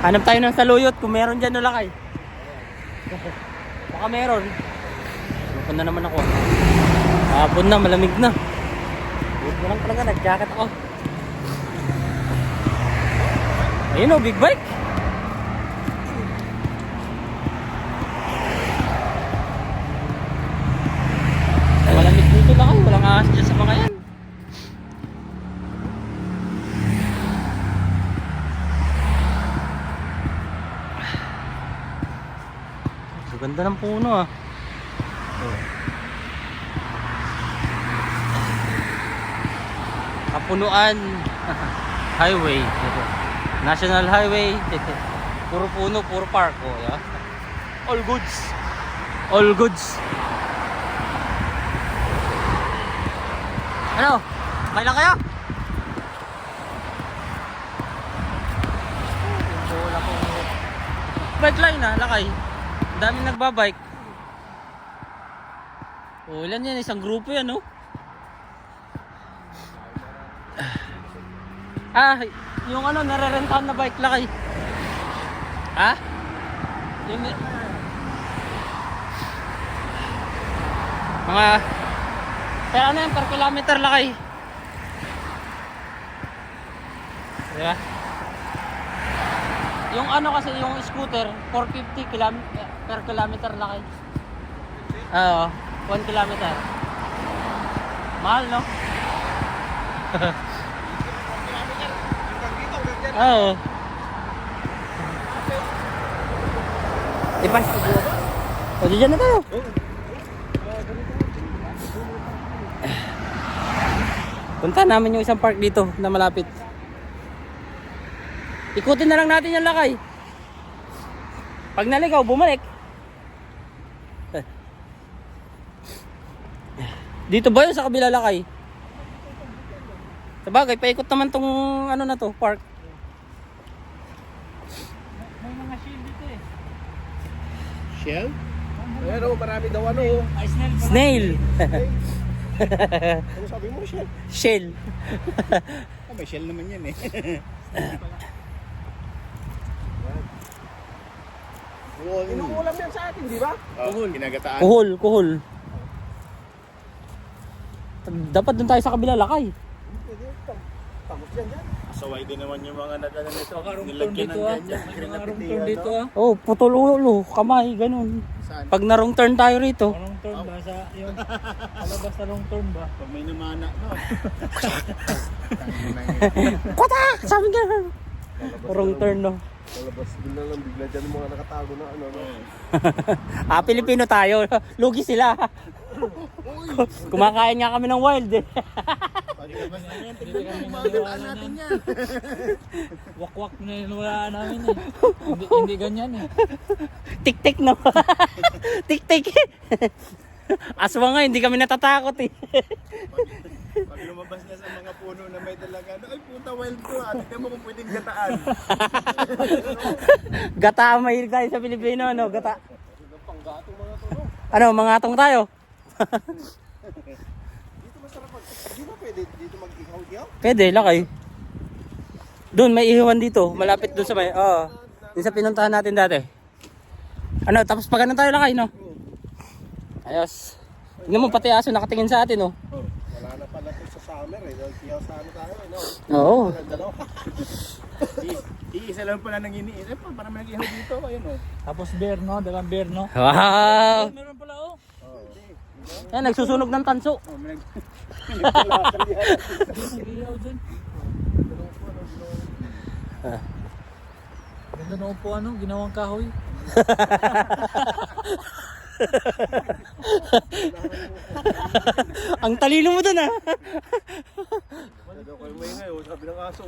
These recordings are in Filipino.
Hanap tayo ng saluyot kung meron dyan no lakay. Baka meron. Lupon na naman ako. Hapon na, malamig na. Huwag na lang talaga, nag-jacket ako. Ayun o, big bike. Malamig dito lakay, walang ahas dyan sa mga yan. Ang ganda ng puno ah. Oh. Kapunuan Highway. National Highway. puro puno, puro park. Oh, yeah. All goods. All goods. Ano? Kailan kayo? Bola ko. Bike line ah, lakay. Daming nagbabike. Oh, ilan yan? Isang grupo yan, oh. Ah, yung ano, nare-rentahan na bike lakay. Ha? Yung... Mga... Pero ano yan, per kilometer lakay. Diba? Yung ano kasi, yung scooter, 450 kilam per kilometer lakay. Oo, 1 kilometer. Mahal, no? Oo. Di ba? O, di dyan na tayo. Punta namin yung isang park dito na malapit. Ikutin na lang natin yung lakay. Pag naligaw, bumalik. Dito ba yun sa kabila lakay? Sabagay, paikot naman tong ano na to, park. May mga shield dito eh. Shell? Pero marami daw ano. Ay, snail. Snail. Ano sabi mo, shell? Shell. Ah, may shell naman yan eh. Inuulam yan sa atin, di ba? Kuhol. Ginagataan. Kuhol, kuhol. Dapat dun tayo sa kabila lakay. Tamos yan yan. Saway din naman yung mga nagano nito. Nilagyan ng ganyan. Grinapitihan, dito ah. Oh, putol ulo, kamay, ganun. Saan? Pag na wrong turn tayo rito. Long term ba sa yung alabas na long term ba? Pag may namana, no? Kota! Sabi nga. Wrong turn, no. Palabas bigla lang bigla dyan yung mga nakatago na ano. no? ah, Pilipino tayo. Lugi sila. Kumakain nga kami ng wild eh. Na kumagataan natin yan. Wakwak na yun wala namin eh. Hindi, hindi ganyan eh. Tik-tik no. Tik-tik. Aswa nga, hindi kami natatakot eh. Pag lumabas na sa mga puno na may dalaga, ay puta wild to ah. Tignan mo kung pwedeng gataan. Gata ang mahilig tayo sa Pilipino, no? Gata. Ano, mga atong tayo? Dito masarap mag... Di ba pwede dito mag-ihaw-ihaw? Pwede, lakay. Doon, may ihiwan dito. Malapit doon sa may... Oo. Yung sa pinuntahan natin dati. Ano, tapos pag ano tayo lakay, no? Ayos. Tingnan mo, pati aso nakatingin sa atin, oh. Oh, wala na pala sa summer eh. Ihaw sa ano tayo eh, no? Oo. I- Iisa lang pala nang iniisip. Pa, para may ihaw dito. Ayun oh. Tapos bear no, dalang bear no. Wow! Meron pala oh. Yan, nagsusunog ng tanso. Oh, may nag... Dun. Ganda na upo ano, ginawang kahoy. Ang talino mo dun, ah. Ano kayo may ngayon? Sabi ng aso.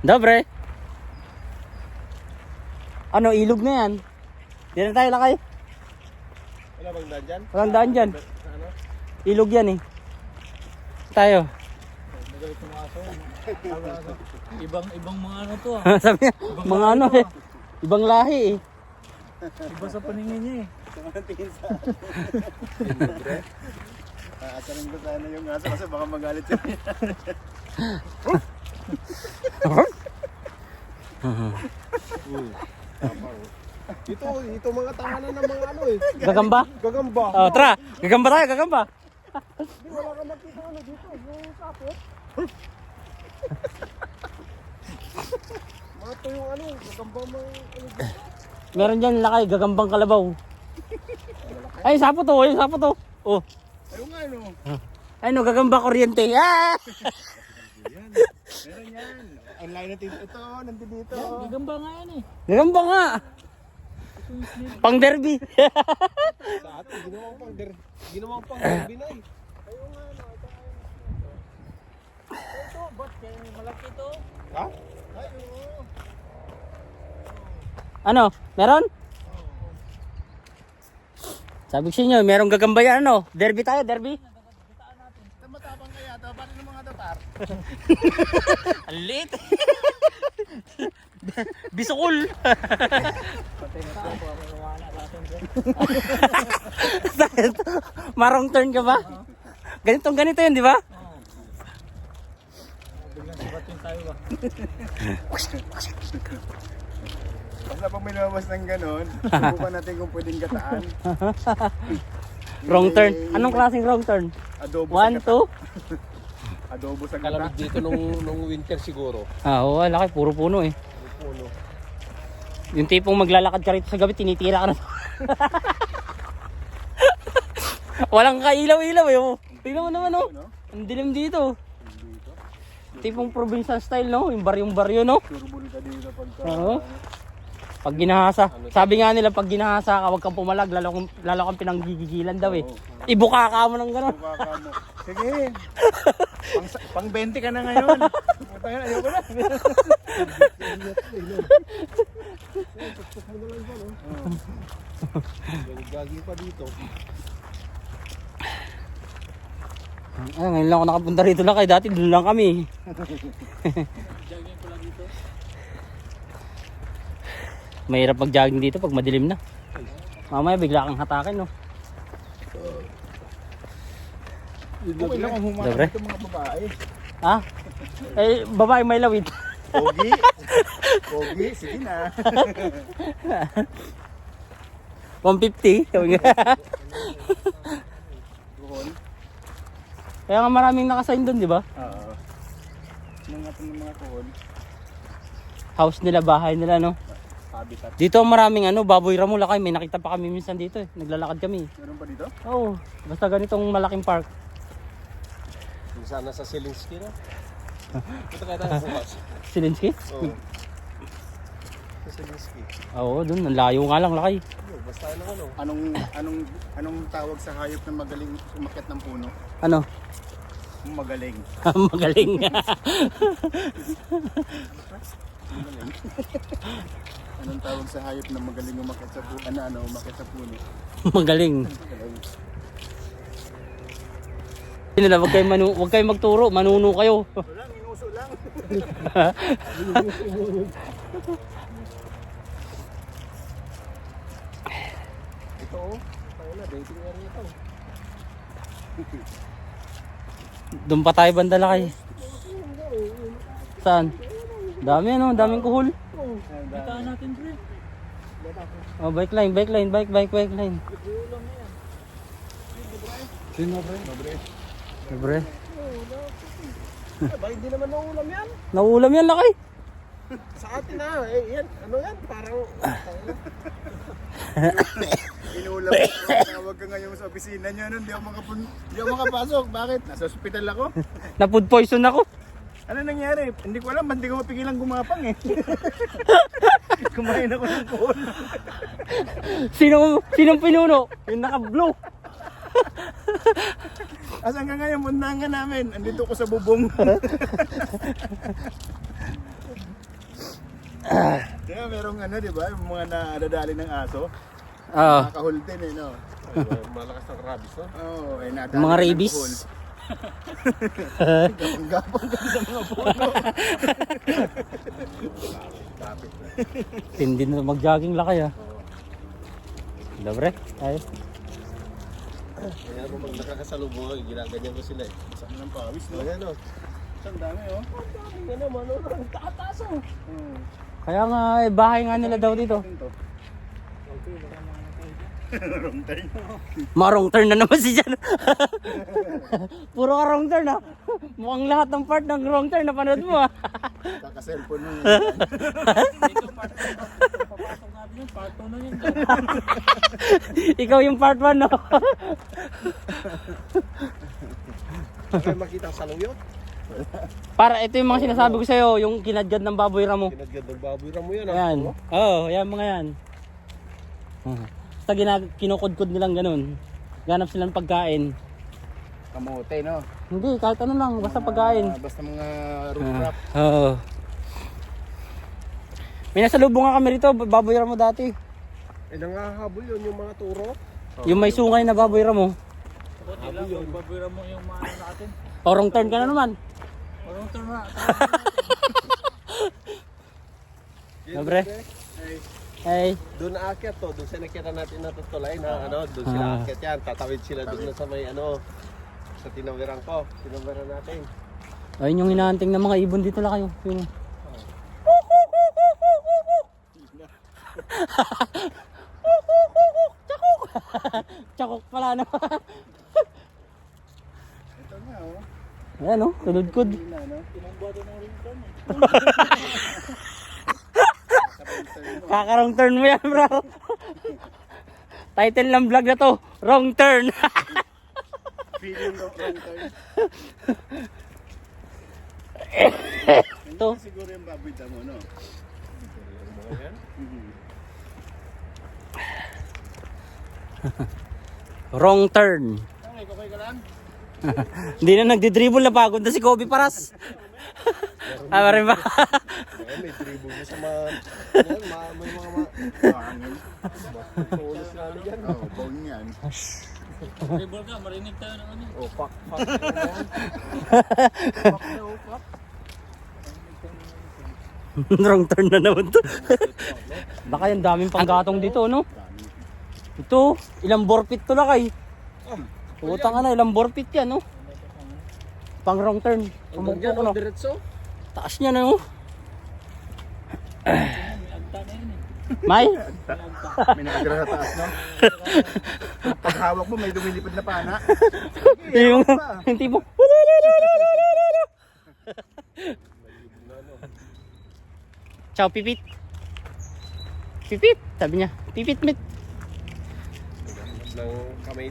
Dobre. Ano, ilog na yan. Di na tayo lakay. Wala bang daan dyan? Walang daan dyan. Sa ano? Ilog yan eh. Tayo. Magalit ng aso. Ibang ibang mga ano to ah. Sabi niya, mga ano eh. Ibang lahi eh. Iba sa paningin niya eh. Sa tingin sa... Aasarin ko sana yung aso kasi baka magalit siya. Ito, ito mga tahanan ng mga ano eh. Gagamba? Gagamba. Oh, tara. Gagamba tayo, gagamba. Hindi, wala ka makita ano dito. Yung sapot. Mato yung ano, gagamba mga ano. Meron dyan lakay, gagambang kalabaw. Ay, sapo to, ay, sapo to. Oh. Ayun nga ano. Ay, no, gagamba kuryente. Ah! Meron yan. Ang line natin. Ito, nandito dito. Gagamba nga yan eh. Gagamba nga. Pang derby. Sa atin, ginawa ko pang der. Ginawa ko pang derby na eh. Ito, kaya malaki to? Ha? Ay, oo. ano, meron? Sabi ko sa inyo, merong gagamba yan, ano? Derby tayo, derby. Matapang kaya ito. Paano ng mga tatar? Ang liit. Bisukol. Marong turn ka ba? Ganitong ganito yun, di ba? Oo. Biglang sabatin tayo ba? Basta pag may lumabas ng ganon, subukan natin kung pwedeng gataan. Wrong turn. Anong klaseng wrong turn? Adobo One, sa gata. two. Adobo sa gata. Kalamig dito nung, nung winter siguro. Ah, oo, laki. Puro puno eh. Puno. Yung tipong maglalakad ka rito sa gabi, tinitira ka na. Walang kailaw-ilaw eh. oh. Tingnan mo naman oh. Ang dilim dito. Tipong provincial style no, yung baryong-baryo no. Turbol ka dito pagka... Oo. Pag ginahasa. Sabi nga nila pag ginahasa ka, wag kang pumalag, lalo kang, lalo kang pinanggigigilan daw eh. Ibuka ka mo ng gano'n. Baka mo. Sige. pang, pang 20 ka na ngayon. Yan, ayoko na. Gagi pa dito. Ay, ngayon lang ako nakapunta rito na kay dati, doon lang kami. Jogging ko lang dito. Mahirap mag-jogging dito pag madilim na. Mamaya bigla kang hatakin no. Okay lang kung humanap Dobre. ito mga babae. Ha? Eh, babae may lawit. Pogi. Pogi, sige na. 150. Kaya nga maraming nakasign doon, di ba? Oo. Mga mga kuhol. House nila, bahay nila, no? Habitat. Dito maraming ano, baboy ramula kay may nakita pa kami minsan dito eh. Naglalakad kami. Meron pa dito? Oo, basta ganitong malaking park. Sana sa Selinsky na. Punta kaya tayo bukas. Silinsky? Oo. Sa Selinsky. Oo, doon, ang layo nga lang, lakay. Basta ano ano. Anong anong anong tawag sa hayop na magaling umakyat ng puno? Ano? Magaling. Magaling. Anong tawag sa hayop na magaling umakyat sa puno? Ano ano umakyat sa puno? Magaling. Hindi na, wag kayo, manu wag kayo magturo, manuno kayo. Wala, minuso lang. Ito oh. Tayo na, dating area ito. Doon pa tayo banda lakay. Saan? Dami ano, daming kuhol. Bitaan natin bro. Oh, bike line, bike line, bike, bike, bike line. Sino pre? Dobre. Libre. Ba, hindi naman naulam yan. Naulam yan lakay. Sa atin na, eh, yan, ano yan, parang... Inulam ko, tawag ka ngayon sa opisina niyo, hindi ako, makapun, ako makapasok. Bakit? Nasa ospital ako. Na food poison ako. Ano nangyari? Hindi ko alam, ba't hindi ko mapigilan gumapang eh. Kumain ako ng kuhol. Sino, sinong pinuno? Yung naka-blue. Asan ka ngayon? Mundangan namin. Andito ko sa bubong. Kaya merong ano, di ba? Yung mga nadadali ng aso. Oo. Nakakahol din eh, no? Ay, Malakas ng rabies no? Oo, oh, eh, nadali Mga rabies. Gapang-gapang ka sa mga puno. Tindi na mag-jogging lakay ah. Libre. Ay. Kaya naman pag nakakasalubong, ginaganyan ko sila eh. Saan ng pawis, no? Ayan oh. Ang dami, oh. Ang naman, ano, ang tataas oh. Hmm. Kaya nga, eh, bahay nga nila daw dito. Wrong turn. Marong turn na naman si Jan. Puro ka wrong turn ha. Mukhang lahat ng part ng wrong turn na panood mo ah. ha. Kaka-cellphone mo. Papasok natin yun, part 2 na yun. Ikaw yung part 1 no. Ano makita ang saluyot? Para ito yung mga sinasabi ko sa'yo, yung kinadgad ng baboy ramo. Kinadgad ng baboy ramo yan. ah. Ayan. Oo, oh, yan mga yan. Hmm. Basta ginag- kinukudkod nilang ganun. Ganap silang pagkain. Kamote, no? Hindi, kahit ano lang, basta pagkain. Ah, basta mga root crop. Oo. May nasalubong nga kami rito, baboy ramo dati. Eh, nangahabol yun yung mga turo. Yung may sungay na baboy ramo. Buti lang, pagbabira mo yung mga ano natin. O, wrong turn ka na naman. Turn na. Dobre. Hey. Doon aakyat to, doon sa nakita natin na tutulay na ano, doon sila Ah. aakyat yan. Tatawid sila doon na sa may ano, sa tinawiran ko. Tinawiran natin. Ayun yung hinahanting ng mga ibon dito lang kayo. Yung... Chakok! Chakok pala naman. Ito na, oh. Ayan turn eh. Kakarong turn mo yan, bro. Title ng vlog na to, Wrong Turn. Feeling of wrong turn. Ito. Siguro yung baboy damo, no? Wrong Turn. Okay, okay ka lang? Hindi na nagdi-dribble na pagod na si Kobe Paras. ah, marin ba? Eh, may dribble na sa mga, ano, ma- may mga ma- Hangin. tulos na ano yan. Oo, bone yan. Dribble ka, marinig tayo ano. Oh, fuck, fuck. Wrong turn na naman to. Baka yung daming panggatong dito, no? Ito, ilang borpit to lakay. Putang ka na, ilang borpit yan, no? Pang wrong turn. Pumukpok, dyan, no? oh, diretso. Taas niya na, no? May. May? Nakatira sa taas, no? Pag hawak mo, may lumilipad na pana. yung, yung tipo, Ciao, pipit. Pipit, sabi niya. Pipit, mit. Ng kamay.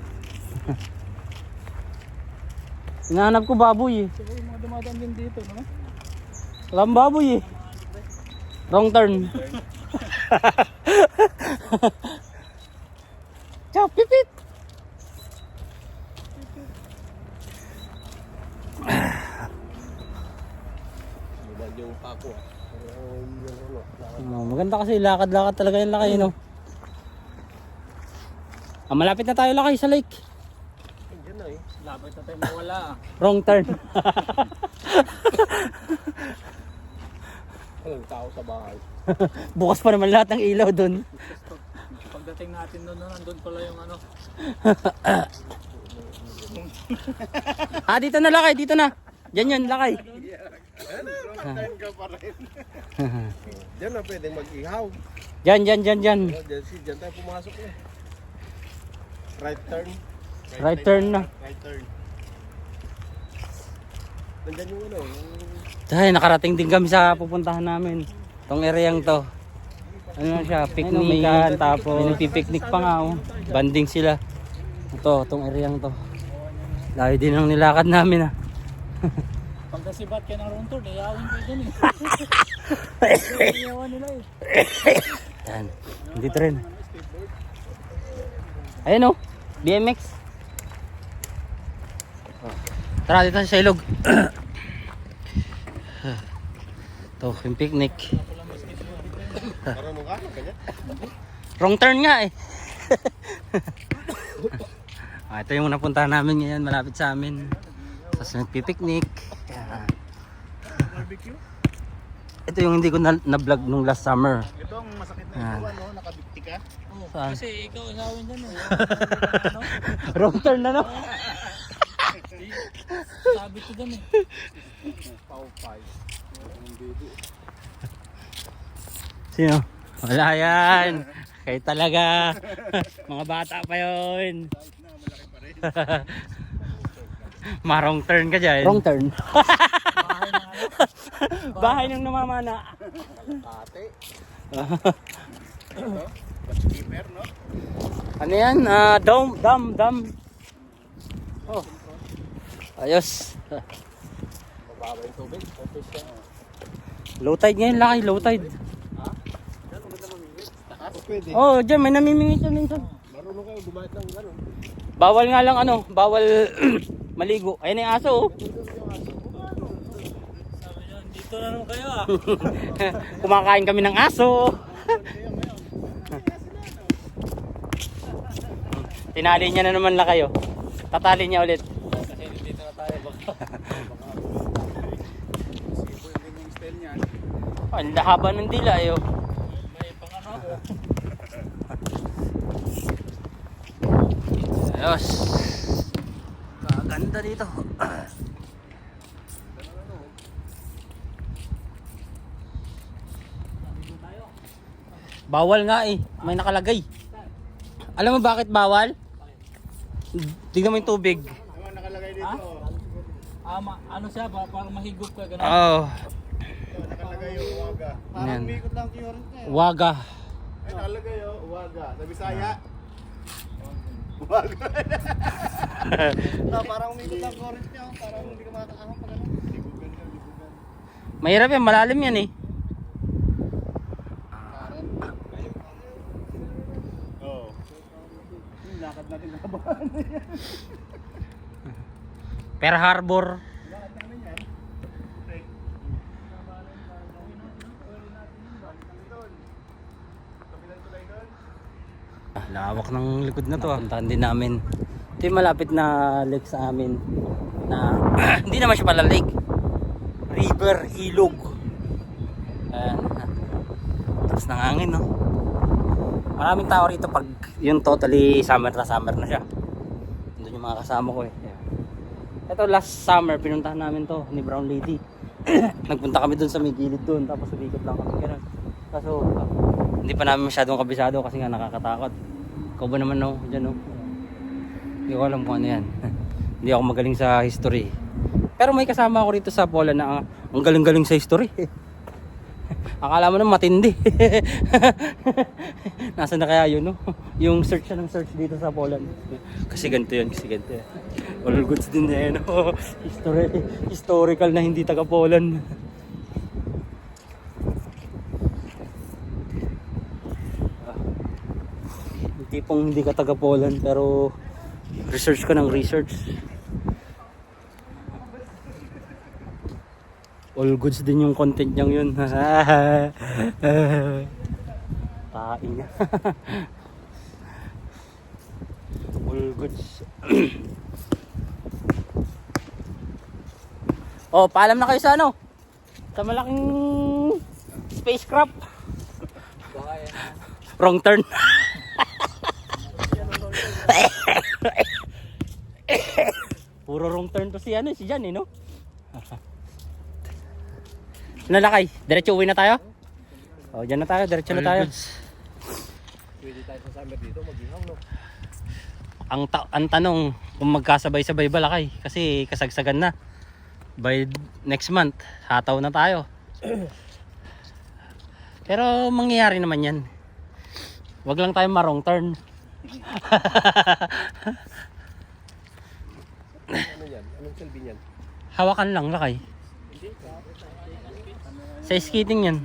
Hinahanap ko baboy, eh. Siguro yung mga dumadaan din dito, no? Walang baboy, eh. Wrong turn. Ciao, pipit. Yung pako. Oh, maganda kasi lakad-lakad talaga yung lakay, no? Ah, malapit na tayo lakay sa lake. Diyan na eh. Tayo mawala. Wrong turn. Walang tao sa bahay. Bukas pa naman lahat ng ilaw dun. Pagdating natin doon, nandun pala yung ano. Ah, dito na lakay, dito na. Diyan yun, lakay. Turn ka pa rin. Diyan na pwedeng mag-ihaw. Diyan, diyan, diyan, diyan. Diyan, si, diyan tayo pumasok na. Right turn. Right turn na. Right turn. Nandyan yung ano, Dahil nakarating din kami sa pupuntahan namin. Tong areang to. Ano na siya, picnican, tapos may picnic pa nga oh. Banding sila. Ito, tong areang to. Layo din ang nilakad namin ah. Pag nasibat ka ng round turn, iyawin kayo dun eh. Iyawan nila eh. Yan. Dito rin. Ayun oh, BMX. Tara dito sa ilog. to, yung picnic. Wrong turn nga eh. ah, ito yung napuntahan namin ngayon, malapit sa amin. Tapos nagpipiknik. Barbecue. Ito yung hindi ko na- na-vlog nung last summer. Ito ang masakit na Ah. ito, no? Nakabikti ka. Oh, Saan? kasi ikaw isawin dyan eh. ano? Wrong turn na no? Sabi ko dyan eh. Pau 5. Sino? Wala yan. Kayo talaga. Mga bata pa yun. Marong turn ka dyan. Wrong turn. Bahay ng namamana. Ate. Keeper, no? Ano yan? Ah, dam, dam, dam. Oh. Ayos. Mababa yung tubig. Low tide ngayon, laki, low tide. O pwede. Oh, dyan, may namimingit yan minsan. Marunong kayo gumahit ng gano'n. Bawal nga lang ano, bawal maligo. Ayun yung aso oh. Dito na naman kayo ah. Kumakain kami ng aso. Tinali niya na naman la kayo. Tatali niya ulit. Kasi dito na tayo. Baka Sibo yung yung style niyan. Oh, ang haba ng dila ayo. may pang ano. Ayos. Kaganda dito. Bawal nga eh. May nakalagay. Alam mo bakit bawal? Tignan mo yung tubig. Ano nakalagay dito? Ah, ma- ano siya, ba, parang mahigop ka gano'n. Oh, Ito, nakalagay yung uwaga. Yan. Parang umikot lang kiyorin niya. eh. waga. Ay, nakalagay yung uwaga. Sa Bisaya. Uwaga. no, parang umikot lang kiyorin niya. oh. Parang hindi ka makakaahon pag ano. Libugan na, libugan. Mahirap yan, malalim yan eh. Oo. Lakad natin kabahan. Per Harbor. Lawak ng likod na to ah. Puntahan din namin. Ito yung malapit na lake sa amin. Na hindi naman siya pala lake. River, ilog. Ayan. Tapos ng hangin no. Maraming tao rito pag yung totally summer na summer na siya. Doon yung mga kasama ko eh. Ito last summer pinuntahan namin to ni Brown Lady. Nagpunta kami doon sa may gilid doon tapos umikot lang kami. Kaso ah, hindi pa namin masyadong kabisado kasi nga nakakatakot. Ikaw ba naman no? Diyan no? Hindi ko alam kung ano yan. hindi ako magaling sa history. Pero may kasama ako rito sa Poland na ah, ang galing-galing sa history. Akala mo na matindi. Nasaan na kaya yun, no? Yung search siya ng search dito sa Poland. Kasi ganito yun, kasi ganito yan. All goods din na yan, no? History, historical na hindi taga Tipong hindi ka taga Poland pero research ka ng research. All goods din yung content niyang yun. Tain niya. All goods. oh, paalam na kayo sa ano? Sa malaking spacecraft. Wrong turn. Puro wrong turn to si ano, si Jan eh, no? Nalakay, diretso uwi na tayo? Oh, dyan na tayo, diretso na tayo. Pwede tayo sa summer dito, mag-ihaw, no? Ang, ta- ang tanong, kung magkasabay-sabay ba lakay? Kasi kasagsagan na. By next month, hataw na tayo. Pero mangyayari naman yan. Wag lang tayo marong turn. Ano yan? Anong silbi niyan? Hawakan lang lakay. Sa skating yan.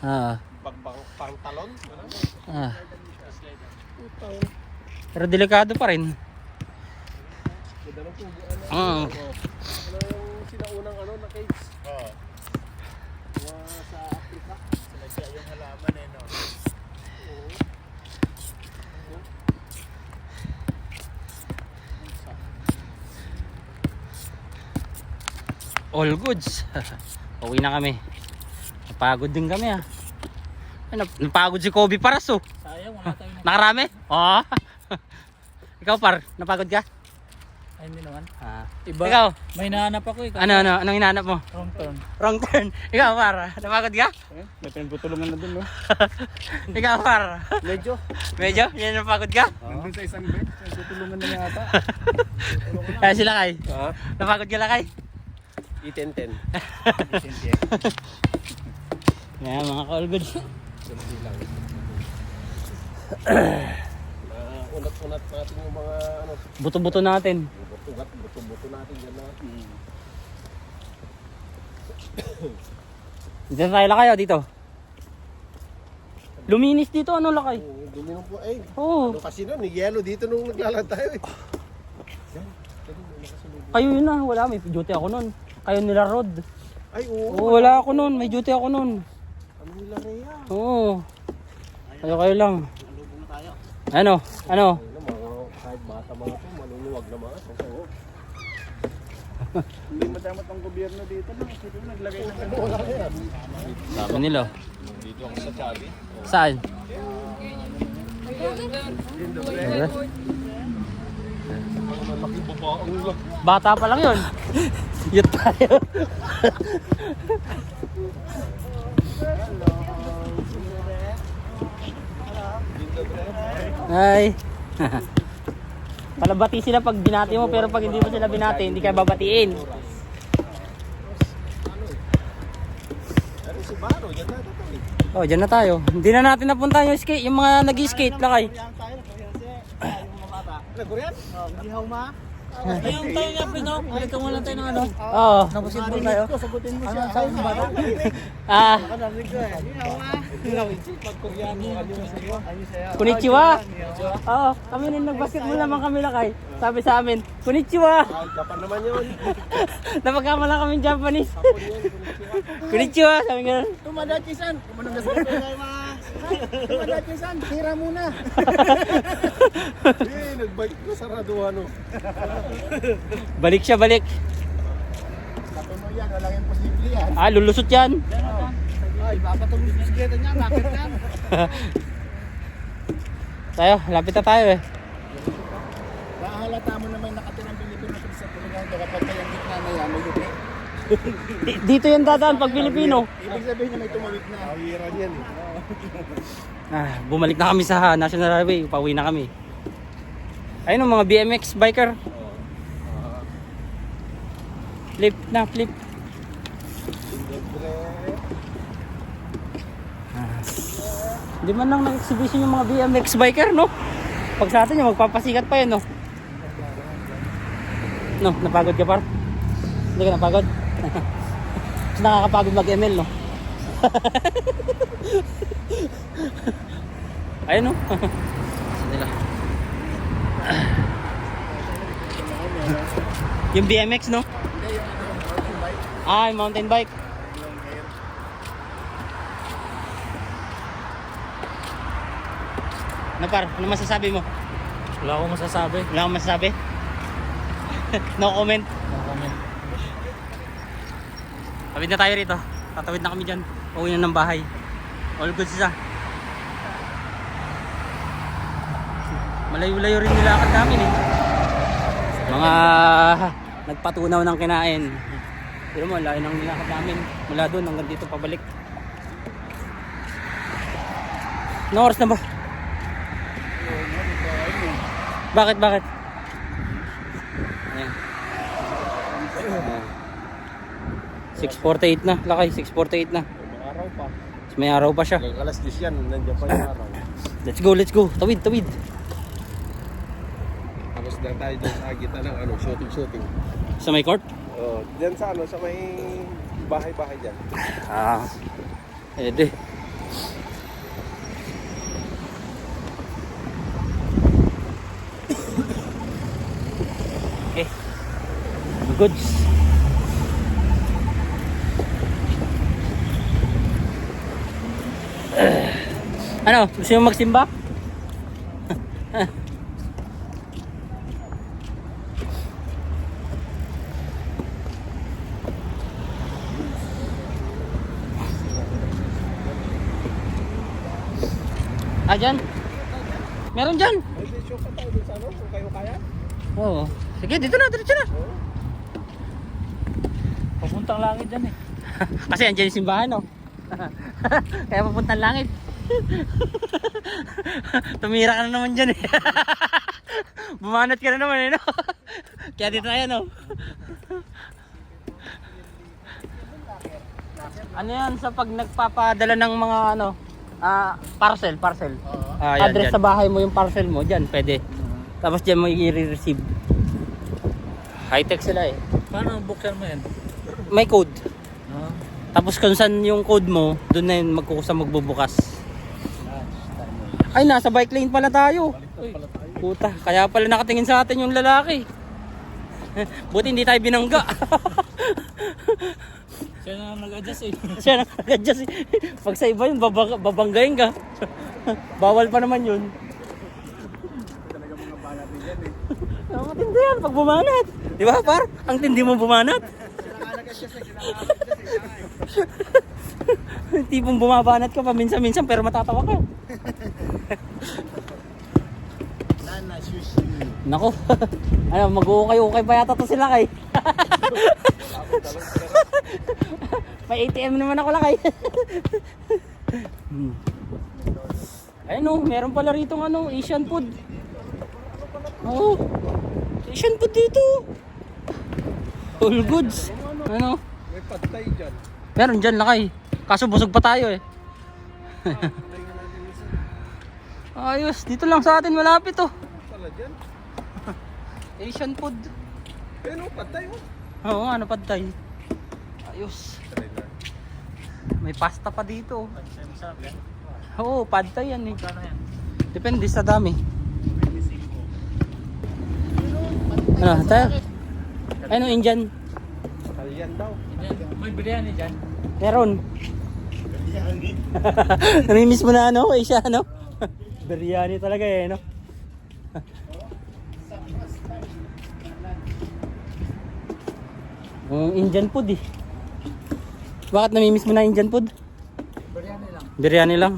Ah, Pagbang pantalon? Ah. Pero delikado pa rin. Ano? Mm. Ano yung sinaunang ano na caves? Oo. Mga sa Africa? Sinadya yung halaman eh, no? All goods. Uwi na kami. Napagod din kami ah. Ay, nap- napagod si Kobe Paras oh. Sayang, wala tayong Nakarami? Oo. Ikaw par, napagod ka? Ay, hindi naman. Ah. Iba. Ikaw, May nahanap ako eh. ano, ano, anong hinahanap mo? Wrong turn. Wrong turn. Ikaw, par. Napagod ka? Eh, may pinagtutulungan na dun, no? Ikaw, par. Medyo. Medyo? Yan napagod ka? Nandun sa isang bench, pinagtutulungan na yata. Kaya sila kay. Ha? Napagod ka lakay? I-10-10. Yan, mga ka-all goods. Unat-unat natin yung mga ano, Buto-buto natin. buto-ugat, buto-buto natin dyan na. Dito tayo lakay, oh, dito. Luminis dito, ano lakay? Nung po, eh. Oo. Ano kasi nun, yellow dito nung naglalad tayo eh. Kayo yun na, wala. May duty ako nun. Kayo nila Rod. Ay, oo. Oo, wala ako nun. May duty ako nun. Ano nila Rhea? Oo. Kayo kayo lang. Ano? Ano? Ayun, mga kahit bata mga to, maluluwag na mga to. Oo. Hindi madamot ang gobyerno dito, no? Sino naglagay ng ganun? Wala na yan. Sabi nila. Dito ako sa Chabi. Saan? Lang. Bata pa lang yun. Yut tayo. Ay. Palabati sila pag binati mo pero pag hindi mo sila binati, hindi ka babatiin. Oh, diyan na tayo. Hindi na natin napunta yung skate, yung mga nag-skate lakay. Ano, Korean? Yung tayo nga, Pino. Balik ka muna tayo ng ano. Oo. Nabasketball tayo. Sagutin mo siya. Sa'yo ba? Ah, konnichiwa. Oo, kami rin nag-basketball naman kami lakay. Sabi sa amin, konnichiwa. Ay, Japan naman yun. Napagkama lang kami Japanese. konnichiwa, sabi nga. Tumadachi-san! Kumanong na ma! Tumadachi-san! Tira muna! Eh, nagbike ko saraduhan oh. Balik siya, balik. Katuloy yan, walang imposible yan. Ah, lulusot yan. Ay, papatong bisikleta niya, bakit yan? Tayo, lapit na tayo eh. Nakahalata mo na may nakatirang Pilipino sa kapag kayang gitna na yan, may Dito yan dadaan pag Pilipino. Ibig sabihin niya may tumawid na. Kawiran yan eh. Ah, bumalik na kami sa National Highway. Pauwi na kami. Ayun ang mga BMX biker. Flip na, flip. Hindi man lang nag-exhibition yung mga BMX biker, no? Pag sa atin yung magpapasikat pa yun, no? No, napagod ka par? Hindi ka napagod? Mas nakakapagod mag-ML, no? Ayun, no? nila. yung BMX, no? Ah, yung mountain bike. Ano par? Ano masasabi mo? Wala akong masasabi. Wala akong masasabi? no comment. Tawid na tayo rito. Tatawid na kami dyan. Pauwi na ng bahay. All good siya. Malayo-layo rin nilakad namin eh. Mga nagpatunaw ng kinain. Pero mo, layo ng nilakad namin. Mula doon hanggang dito pabalik. Anong oras na ba? Bakit, bakit? Ayan. Ayan. 6.48 na, lakay, 6.48 na. may araw pa. May araw pa siya. Alas 10 yan, nandiyan pa yung araw. Let's go, let's go. Tawid, tawid. Tapos na tayo dyan sa gitna ng ano, shooting-shooting. Sa may court? Oh, dyan sa ano, sa may bahay-bahay dyan. Ah. Ede. Okay. Goods. Ano? Gusto nyo magsimba? Ah, dyan? Meron dyan? Oo. Sige, dito na, diretso na. Papuntang langit dyan eh. Kasi andyan yung simbahan, no? Kaya papuntang langit. Tumira ka na naman dyan eh. Bumanat ka na naman eh, no? Kaya dito tayo, no? ano yan sa pag nagpapadala ng mga ano, ah, parcel, parcel. Ah, yan, Address dyan. sa bahay mo yung parcel mo, dyan, pwede. Tapos dyan mo i-receive. High-tech sila eh. Paano buksan mo yan? May code. Ah, Tapos kung saan yung code mo, doon na yun magkukusa magbubukas. Ay, nasa bike lane pala tayo. Uy, Puta, kaya pala nakatingin sa atin yung lalaki. Buti hindi tayo binangga. siya na nag-adjust eh. Siya na adjust. Pag sa iba yun, babang, babanggayin ka. Bawal pa naman yun. Talaga mga banat din yan eh. Ang matindi yan pag bumanat. Di ba par? Ang tindi mo bumanat. Kinakalaga siya sa kinakalaga Tipong bumabanat ka pa minsan-minsan pero matatawa ka. Nana sushi. Nako. ano, mag-uukay-ukay pa yata to sila kay. May ATM naman ako lakay. hmm. Ayun oh, meron pala rito ano, Asian food. Oo. Asian food dito. All goods. Ano? May patay dyan. Meron dyan lakay. Kaso busog pa tayo eh. Ayos, dito lang sa atin malapit oh. Pala dyan. Asian food. Pero patay oh. Oo, ano pantay. Ayos. May pasta pa dito. Masarap yan. Oo, pad thai yan eh. Depende sa dami. Ano, tayo? Ano, Indian? Italian daw. May biryani dyan. Meron. Namimiss mo na ano, Asia, ano? Biryani talaga eh, no? Yung Indian food eh. Bakit namimiss mo na Indian food? Biryani lang. Biryani lang.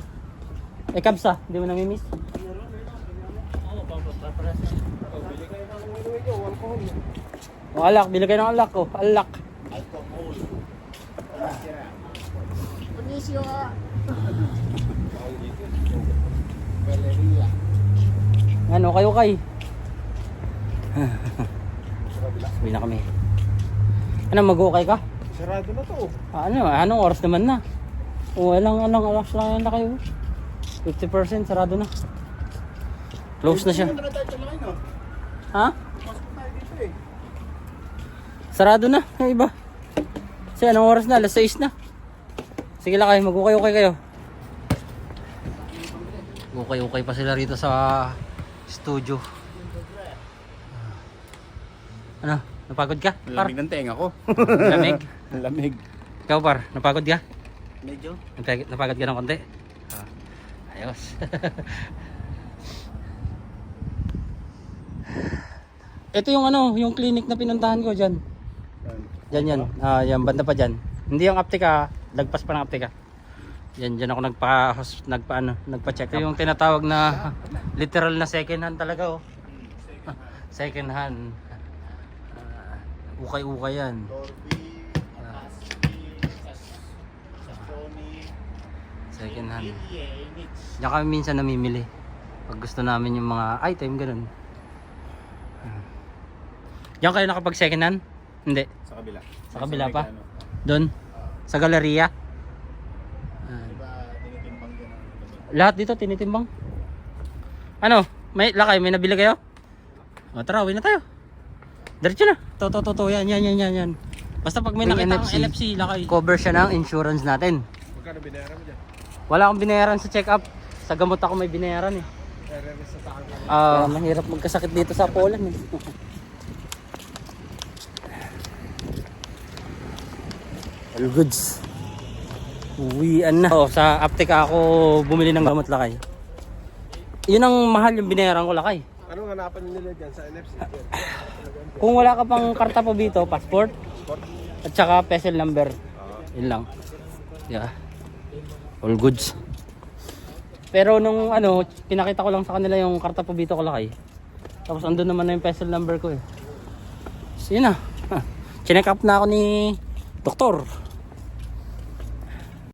Eh, kabsa, hindi mo namimiss? Oo, papaparas. O alak, bili kayo ng alak ko. Alak. Panisyo ah. Ano kayo kay? Sabi na kami. Ano, mag-okay ka? Sarado na to. oh. Ah, ano, anong oras naman na? O, ilang, ilang oras lang na kayo? 50% sarado na. Close na siya. Ha? Eh. Sarado na, yung iba. Kasi anong oras na? Alas 6 na. Sige lang kayo, mag-ukay-ukay kayo. Ukay-ukay pa sila rito sa studio. Ano? Napagod ka? Par? Lamig ng tenga ko. Lamig? Lamig. Ikaw par, napagod ka? Medyo. Napagod, napagod ka ng konti? Ah, ayos. Ito yung ano, yung clinic na pinuntahan ko dyan. Dyan yan. Ah, yan banda pa dyan. Hindi yung aptika, lagpas pa ng aptika. Yan dyan ako nagpa nagpa ano, nagpa-check up. Yung tinatawag na literal na second hand talaga oh. Second hand. Ah, ukay-ukay yan. Ah, second hand. Diyan kami minsan namimili. Pag gusto namin yung mga item ganun. Ah. Diyan kayo nakapag second hand? Hindi. Sa kabila. Sa kabila pa? Doon? Sa galeria? Diba, tinitimbang din ang gabi. Lahat dito tinitimbang. Ano? May lakay, may nabili kayo? O tara, uwi na tayo. Diretso na. To, to, to, to. Yan, yan, yan, yan, yan. Basta pag may Yung nakita NFC. kang NFC, lakay. Cover siya ng insurance natin. Magkano binayaran mo dyan? Wala akong binayaran sa check-up. Sa gamot ako may binayaran eh. RRS sa. Ah, mahirap magkasakit dito sa Poland eh. All goods. Uwian na. Oh, sa apteka ako bumili ng gamot lakay. Yun ang mahal yung binayaran ko lakay. Anong hanapan nila dyan sa NFC? Kung wala ka pang karta po dito, passport, at saka PESEL number. Yun lang. Yeah. All goods. Pero nung ano, pinakita ko lang sa kanila yung karta po dito ko lakay. Tapos andun naman na yung PESEL number ko eh. Yun na. Ah, Chinek up na ako ni Doktor.